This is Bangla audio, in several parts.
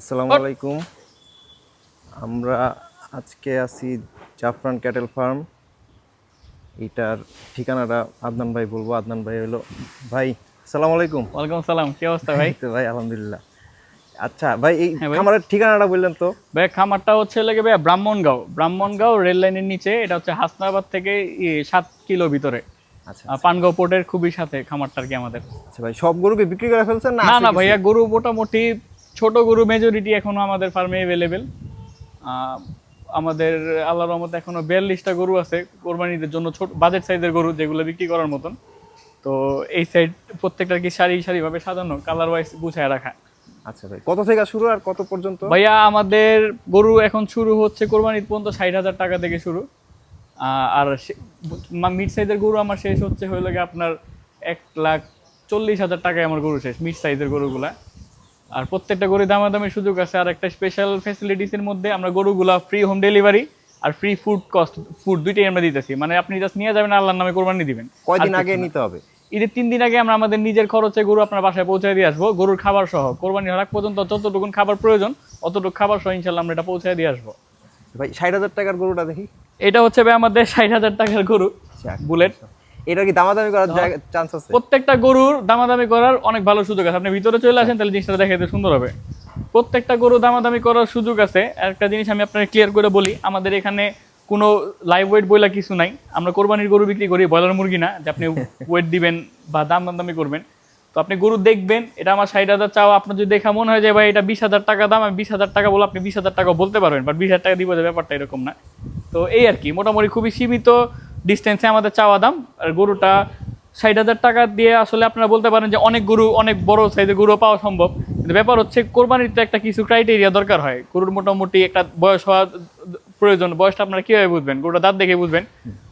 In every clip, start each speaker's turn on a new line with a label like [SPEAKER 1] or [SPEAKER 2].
[SPEAKER 1] আসসালামু আলাইকুম। আমরা আজকে আছি জাফরান ক্যাটেল ফার্ম। এটার ঠিকানাটা আদনান ভাই বলব। আদনান ভাই হলো ভাই আসসালামু আলাইকুম।
[SPEAKER 2] ওয়ালাইকুম সালাম কি অবস্থা ভাই?
[SPEAKER 1] তো ভাই আলহামদুলিল্লাহ। আচ্ছা ভাই এই
[SPEAKER 2] হ্যাঁ।
[SPEAKER 1] খামারের ঠিকানাটা বললেন তো?
[SPEAKER 2] ভাই খামারটা হচ্ছে লেগে ভাই ব্রাহ্মণগাঁও। ব্রাহ্মণগাঁও রেল লাইনের নিচে। এটা হচ্ছে হাসনাবাদ থেকে সাত কিলো ভিতরে।
[SPEAKER 1] আচ্ছা
[SPEAKER 2] পানগাঁও পোর্টের খুবই সাথে খামারটা আর কি আমাদের।
[SPEAKER 1] আচ্ছা ভাই সব গরুকে বিক্রি করে ফেলছেন না
[SPEAKER 2] না? ভাইয়া গরু মোটামুটি ছোট গরু মেজরিটি এখনও আমাদের ফার্মে অ্যাভেলেবেল আমাদের আল্লাহর রহমতে এখনও বিয়াল্লিশটা গরু আছে কোরবানিদের জন্য ছোট বাজেট সাইজের গরু যেগুলো বিক্রি করার মতন। তো এই সাইড প্রত্যেকটা কি সারি সারি ভাবে সাজানো কালার ওয়াইজ গুছায় রাখা।
[SPEAKER 1] আচ্ছা ভাই কত থেকে শুরু আর কত পর্যন্ত?
[SPEAKER 2] ভাইয়া আমাদের গরু এখন শুরু হচ্ছে কোরবানির পর্যন্ত ষাট হাজার টাকা থেকে শুরু। আর মিড সাইজের গরু আমার শেষ হচ্ছে হলো গিয়ে আপনার এক লাখ চল্লিশ হাজার টাকায় আমার গরু শেষ মিড সাইজের গরুগুলা। আর প্রত্যেকটা গরু দামাদামির সুযোগ আছে। আর একটা স্পেশাল ফ্যাসিলিটিসের মধ্যে আমরা গরুগুলা ফ্রি হোম ডেলিভারি আর ফ্রি ফুড কস্ট ফুড দুইটাই আমরা দিতেছি। মানে আপনি জাস্ট নিয়ে যাবেন আল্লাহর নামে কোরবানি দিবেন।
[SPEAKER 1] কয়দিন আগে নিতে হবে?
[SPEAKER 2] ঈদের তিন দিন আগে আমরা আমাদের নিজের খরচে গরু আপনার বাসায় পৌঁছে দিয়ে আসব। গরুর খাবার সহ কোরবানি হওয়ার পর্যন্ত যতটুকু খাবার প্রয়োজন অতটুকু খাবার সহ ইনশাল্লাহ আমরা এটা পৌঁছে দিয়ে আসব।
[SPEAKER 1] ভাই ষাট হাজার টাকার গরুটা দেখি।
[SPEAKER 2] এটা হচ্ছে ভাই আমাদের ষাট হাজার টাকার গরু বুলেট।
[SPEAKER 1] এটা কি দামাদামি করার চান্স আছে?
[SPEAKER 2] প্রত্যেকটা গরুর দামাদামি করার অনেক ভালো সুযোগ আছে। আপনি ভিতরে চলে আসেন তাহলে জিনিসটা দেখাতে সুন্দর হবে। প্রত্যেকটা গরু দামাদামি করার সুযোগ আছে। একটা জিনিস আমি আপনাকে ক্লিয়ার করে বলি আমাদের এখানে কোনো লাইভ ওয়েট বইলা কিছু নাই। আমরা কোরবানির গরু বিক্রি করি ব্রয়লার মুরগি না যে আপনি ওয়েট দিবেন বা দাম দামি করবেন। তো আপনি গরু দেখবেন এটা আমার ষাট হাজার চাও আপনার যদি দেখা মনে হয় যে ভাই এটা বিশ হাজার টাকা দাম আমি বিশ হাজার টাকা বলে আপনি বিশ হাজার টাকা বলতে পারবেন। বাট বিশ হাজার টাকা দিব ব্যাপারটা এরকম না। তো এই আর কি মোটামুটি খুবই সীমিত। ডিস্টেন্সে আমাদের চাওয়া দাম। আর গরুটা ষাট হাজার টাকা দিয়ে আসলে আপনারা বলতে পারেন যে অনেক গরু অনেক বড় সাইজের গরু পাওয়া সম্ভব। কিন্তু ব্যাপার হচ্ছে কোরবানির তো একটা কিছু ক্রাইটেরিয়া দরকার হয়। গরুর মোটামুটি একটা বয়স হওয়া প্রয়োজন। বয়সটা আপনারা কীভাবে বুঝবেন? গরুটা দাঁত দেখে বুঝবেন।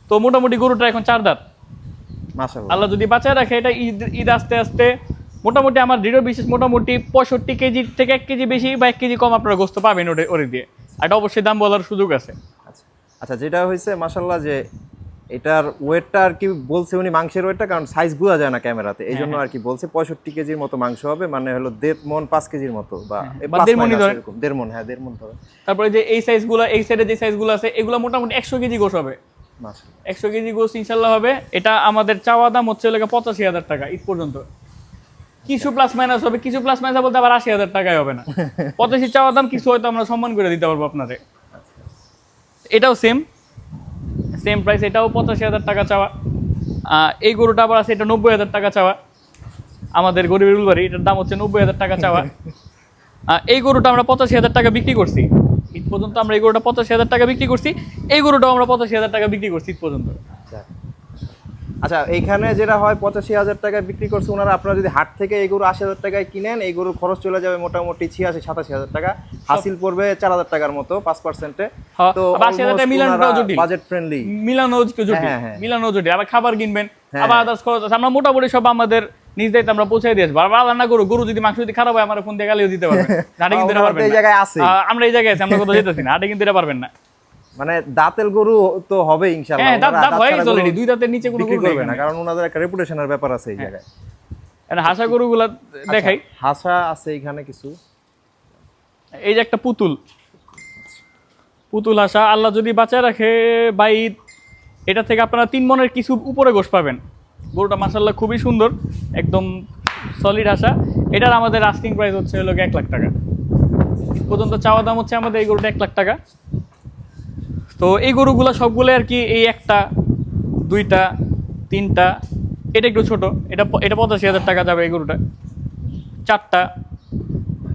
[SPEAKER 2] তো মোটামুটি গরুটা এখন চার দাঁত। আল্লাহ যদি বাঁচায় রাখে এটা ঈদ ঈদ আস্তে আস্তে মোটামুটি আমার দৃঢ় বিশেষ মোটামুটি পঁয়ষট্টি কেজি থেকে এক কেজি বেশি বা এক কেজি কম আপনারা গোস্ত পাবেন ওরে ওরে দিয়ে। এটা অবশ্যই দাম বলার সুযোগ আছে।
[SPEAKER 1] আচ্ছা। আচ্ছা যেটা হয়েছে মাশাল্লাহ যে এটার ওয়েটটা আর কি বলছে উনি মাংসের ওয়েটটা কারণ সাইজ বোঝা যায় না ক্যামেরাতে। এই জন্য আর কি বলছে পঁয়ষট্টি কেজির মতো মাংস হবে মানে হলো দেড় মন পাঁচ কেজির মতো বা plus
[SPEAKER 2] দেড়।
[SPEAKER 1] এরকম। দেড় মন হ্যাঁ দেড় মন ধরে
[SPEAKER 2] তারপরে যে এই সাইজ সাইজগুলো এই সাইডে যে সাইজ সাইজগুলো আছে এগুলো মোটামুটি একশো কেজি গোস হবে। একশো কেজি গোস ইনশাল্লাহ হবে। এটা আমাদের চাওয়া দাম হচ্ছে লেগে পঁচাশি হাজার টাকা ঈদ পর্যন্ত। কিছু প্লাস মাইনাস হবে কিছু প্লাস মাইনাস বলতে আবার আশি হাজার টাকায় হবে না। পঁচাশি চাওয়া দাম কিছু হয়তো আমরা সম্মান করে দিতে পারব আপনাদের। এটাও সেম সেম প্রাইস এটাও পঁচাশি হাজার টাকা চাওয়া। এই গরুটা আবার আছে এটা নব্বই হাজার টাকা চাওয়া। আমাদের গরিবের উলবাড়ি এটার দাম হচ্ছে নব্বই হাজার টাকা চাওয়া। এই গরুটা আমরা পঁচাশি হাজার টাকা বিক্রি করছি। ঈদ পর্যন্ত আমরা এই গরুটা পঁচাশি হাজার টাকা বিক্রি করছি। এই গরুটাও আমরা পঁচাশি হাজার টাকা বিক্রি করছি ঈদ পর্যন্ত।
[SPEAKER 1] আচ্ছা এইখানে যেটা হয় পঁচাশি হাজার টাকায় বিক্রি করছে ওনারা। আপনারা যদি হাট থেকে এই গরু আশি হাজার টাকায় কিনেন এই গরুর খরচ চলে যাবে মোটামুটি ছিয়াশি সাতাশি হাজার টাকা। হাসিল পড়বে চার হাজার টাকার মতো পাঁচ পার্সেন্টে তো
[SPEAKER 2] আবার 80,000 টাকা মিলানোটাও জটিল।
[SPEAKER 1] বাজেট ফ্রেন্ডলি
[SPEAKER 2] মিলানো। মিলানো জটিল। আবার খাবার কিনবেন
[SPEAKER 1] হ্যাঁ,
[SPEAKER 2] আবার। আদার্স খরচ আছে। আমরা মোটামুটি সব আমাদের নিজ দায়িত্বে আমরা পৌঁছে দিয়ে আসব। আবার রান্না করো গরু যদি মাংস যদি খারাপ হয় আমার ফোন দিয়ে গালিও দিতে পারবেন। হাটে কিন্তু এটা পারবেন আমরা এই জায়গায় আছি আমরা কোথাও যেতেছি না। হাটে কিন্তু এটা পারবেন না।
[SPEAKER 1] মানে দাঁতের গরু তো হবে ইনশাআল্লাহ।
[SPEAKER 2] হ্যাঁ দাঁত দাঁত
[SPEAKER 1] দাঁত
[SPEAKER 2] হয়ে গেছে
[SPEAKER 1] গরু
[SPEAKER 2] অলরেডি দুই দাঁতের নিচে কোনো গরু
[SPEAKER 1] করবে না কারণ ওনাদের একটা রেপুটেশনের ব্যাপার আছে এই জায়গায়।
[SPEAKER 2] হাসা গরুগুলা দেখাই।
[SPEAKER 1] আচ্ছা, হাসা আছে এখানে কিছু।
[SPEAKER 2] এই যে একটা পুতুল। পুতুল হাসা আল্লাহ যদি বাঁচায় রাখে বাই এটা থেকে আপনারা তিন মনের কিছু উপরে গোশ পাবেন। গরুটা মাসাল্লাহ খুবই সুন্দর একদম সলিড হাসা। এটার আমাদের আস্কিং প্রাইস হচ্ছে হলো এক লাখ টাকা। পর্যন্ত চাওয়া দাম হচ্ছে আমাদের এই গরুটা এক লাখ টাকা। তো এই গরুগুলো সবগুলো আর কি এই একটা, দুইটা, তিনটা, এটা একটু ছোট, এটা এটা পঁচাশি হাজার টাকা যাবে এই গরুটা। চারটা।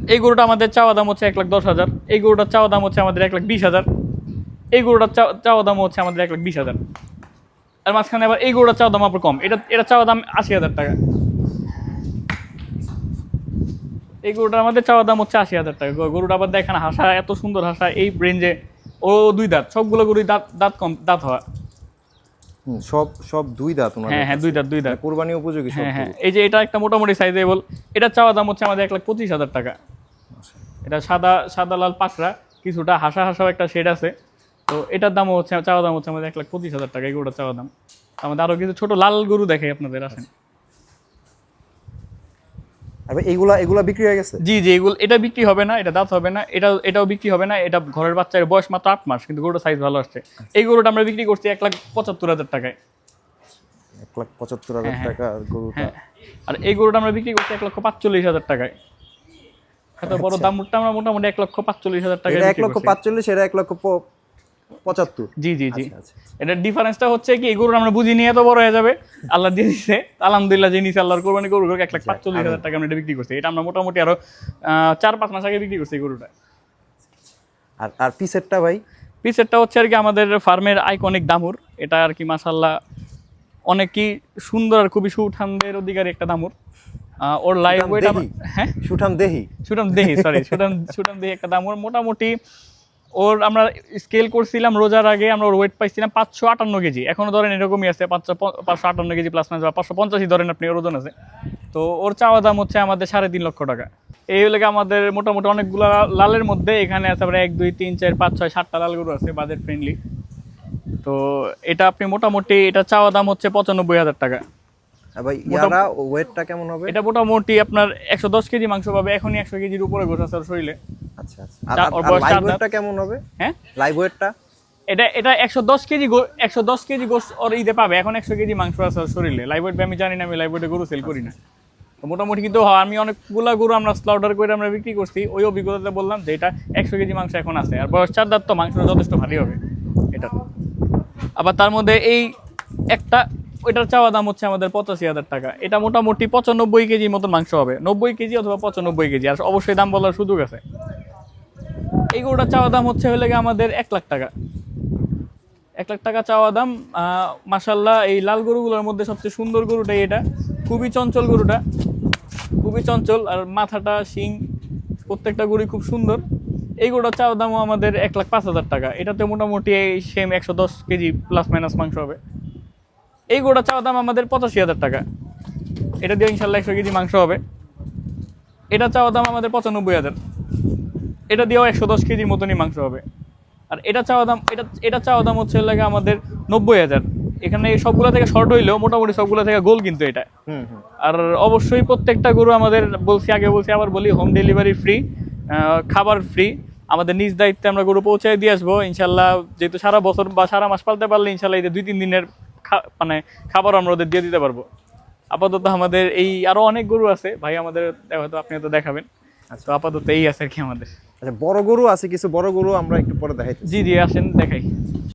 [SPEAKER 2] এই গরুটা আমাদের চাওয়া দাম হচ্ছে এক লাখ দশ হাজার। এই গরুটার চাওয়া দাম হচ্ছে আমাদের এক লাখ বিশ হাজার। এই গরুটার চাওয়া- দাম হচ্ছে আমাদের এক লাখ বিশ হাজার। আর মাঝখানে আবার এই গরুটার চাওয়া দাম আবার কম। এটা এটা চাওয়া দাম আশি হাজার টাকা। এই গরুটার আমাদের চাওয়া দাম হচ্ছে আশি হাজার টাকা। গরুটা আবার দেখেন হাসা, এত সুন্দর হাসা এই রেঞ্জে ও দুই দাঁত সবগুলো গরুই দাঁত দাঁত কম দাঁত হওয়া
[SPEAKER 1] সব সব দুই দাঁত
[SPEAKER 2] হ্যাঁ হ্যাঁ দুই দাঁত দুই দাঁত।
[SPEAKER 1] মানে কোরবানি উপযোগী
[SPEAKER 2] হ্যাঁ হ্যাঁ এই যে এটা একটা মোটামুটি সাইজেবল এটা চাওয়া দাম হচ্ছে আমাদের এক লাখ পঁচিশ হাজার টাকা। এটা সাদা সাদা লাল পাকড়া কিছুটা হাসা হাসাও একটা শেড আছে। তো এটার দামও হচ্ছে চাওয়া দাম হচ্ছে আমাদের এক লাখ পঁচিশ হাজার টাকা এগুলোটা চাওয়া দাম। আমাদের আরও কিছু ছোট লাল গরু দেখে আপনাদের আসেন।
[SPEAKER 1] আর এইগুলা এগুলা বিক্রি হয়ে গেছে?
[SPEAKER 2] জি জি এগুলো এটা বিক্রি হবে না এটা দাঁত হবে না এটা এটাও বিক্রি হবে না এটা ঘরের বাচ্চার বয়স মাত্র আট মাস কিন্তু গরুটা সাইজ ভালো আসছে। এই গরুটা আমরা বিক্রি করছি এক লাখ পঁচাত্তর হাজার টাকায়।
[SPEAKER 1] এক লাখ পঁচাত্তর হাজার টাকা গরুটা।
[SPEAKER 2] হ্যাঁ। আর এই গরুটা আমরা বিক্রি করছি এক লক্ষ পাঁচচল্লিশ হাজার টাকায়। এত বড় দামটা আমরা মোটামুটি এক লক্ষ পাঁচচল্লিশ হাজার
[SPEAKER 1] এটা এক লক্ষ পাঁচচল্লিশ এটা এক লক্ষ পঁচাত্তর।
[SPEAKER 2] জি জি জি।
[SPEAKER 1] আচ্ছা, আচ্ছা,
[SPEAKER 2] এটার ডিফারেন্সটা হচ্ছে কি গরুর আমরা বুঝি নিয়ে এত বড় হয়ে যাবে। আল্লাহ দিয়ে দিচ্ছে আলহামদুলিল্লাহ যে নিচে আল্লাহর কোরবানি এক লাখ পাঁচচল্লিশ হাজার টাকা আমরা এটা বিক্রি করছি। এটা আমরা মোটামুটি আরও চার পাঁচ মাস আগে বিক্রি করছি এই গরুটা।
[SPEAKER 1] আর আর পিসেরটা ভাই?
[SPEAKER 2] পিসেরটা হচ্ছে আর কি আমাদের ফার্মের আইকনিক দামুর। এটা আর কি মাসাল্লাহ অনেকই সুন্দর আর খুবই সুঠামদের অধিকারী একটা দামুর। ওর ওয়েট হ্যাঁ?
[SPEAKER 1] সুঠাম দেহি?
[SPEAKER 2] সুঠাম দেহি সরি সুঠাম সুঠাম দেহি একটা দাম ওর মোটামুটি ওর আমরা স্কেল করছিলাম রোজার আগে, আমরা ওর ওয়েট পাইছিলাম পাঁচশো আটান্ন কেজি। এখনও ধরেন এরকমই আছে, পাঁচশো পাঁচশো আটান্ন কেজি প্লাস মাইনাস বা পাঁচশো পঞ্চাশি ধরেন আপনি, ওর ওজন আছে। তো ওর চাওয়া দাম হচ্ছে আমাদের সাড়ে তিন লক্ষ টাকা। এই হলে আমাদের মোটামুটি অনেকগুলো লালের মধ্যে, এখানে আছে আমরা এক, দুই, তিন, চার, পাঁচ, ছয়, সাতটা লাল গরু আছে বাজেট ফ্রেন্ডলি তো এটা আপনি মোটামুটি, এটা চাওয়া দাম হচ্ছে পঁচানব্বই হাজার টাকা।
[SPEAKER 1] ভাই ইয়ারা ওয়েটটা কেমন হবে?
[SPEAKER 2] এটা মোটামুটি আপনার একশো দশ কেজি মাংস পাবে এখনই একশো কেজির উপরে গোছ আছে শরীরে।
[SPEAKER 1] আচ্ছা আচ্ছা। আর লাইভ ওয়েটটা কেমন হবে?
[SPEAKER 2] হ্যাঁ?
[SPEAKER 1] লাইভ ওয়েটটা
[SPEAKER 2] এটা এটা একশো দশ কেজি একশো দশ কেজি গোস ওর ঈদে পাবে এখন একশো কেজি মাংস আছে ওর শরীরে। লাইভ আমি জানি না আমি লাইভ গরু সেল করি না। মোটামুটি কিন্তু হয়, আমি অনেকগুলা গরু আমরা স্লাউডার করে আমরা বিক্রি করছি ওই অভিজ্ঞতাতে বললাম যে এটা একশো কেজি মাংস এখন আছে আর বয়স চার দাঁত তো মাংসটা যথেষ্ট ভারী হবে এটা আবার তার মধ্যে এই একটা ওইটার চাওয়া দাম হচ্ছে আমাদের পঁচাশি হাজার টাকা। এটা মোটামুটি পঁচানব্বই কেজি মতো মাংস হবে। নব্বই কেজি অথবা পঁচানব্বই কেজি, আর অবশ্যই দাম বলার সুযোগ আছে। এই গরুটার চাওয়া দাম হচ্ছে হলে আমাদের এক লাখ টাকা। এক লাখ টাকা চাওয়া দাম মাসাল্লাহ এই লাল গরুগুলোর মধ্যে সবচেয়ে সুন্দর গরুটাই এটা। খুবই চঞ্চল গরুটা। খুবই চঞ্চল, আর মাথাটা, শিং, প্রত্যেকটা গরুই খুব সুন্দর। এই গরুটার চাওয়া দামও আমাদের এক লাখ পাঁচ হাজার টাকা। এটাতে মোটামুটি এই সেম একশো দশ কেজি প্লাস মাইনাস মাংস হবে। এই গরুটার চাওয়া দাম আমাদের পঁচাশি হাজার টাকা। এটা দিয়ে ইনশাল্লাহ একশো কেজি মাংস হবে। এটা চাওয়া দাম আমাদের পঁচানব্বই হাজার। এটা দিয়েও একশো দশ কেজির মতনই মাংস হবে। আর এটা চাওয়া দাম এটা এটা চাওয়া দাম হচ্ছে লাগে আমাদের নব্বই হাজার। এখানে সবগুলো থেকে শর্ট হইলেও মোটামুটি সবগুলো থেকে গোল কিন্তু এটা। আর অবশ্যই প্রত্যেকটা গরু আমাদের বলছি আগে বলছি আবার বলি হোম ডেলিভারি ফ্রি খাবার ফ্রি আমাদের নিজ দায়িত্বে আমরা গরু পৌঁছায় দিয়ে আসব। ইনশাল্লাহ যেহেতু সারা বছর বা সারা মাস পালতে পারলে ইনশাল্লাহ এই দুই তিন দিনের মানে খাবার আমরা ওদের দিয়ে দিতে পারব। আপাতত আমাদের এই আরও অনেক গরু আছে। ভাই আমাদের হয়তো আপনি তো দেখাবেন। তো আপাতত এই আছে আর কি আমাদের।
[SPEAKER 1] আচ্ছা বড় গরু আছে কিছু বড় গরু আমরা একটু পরে দেখাই
[SPEAKER 2] জি জি আসেন দেখাই।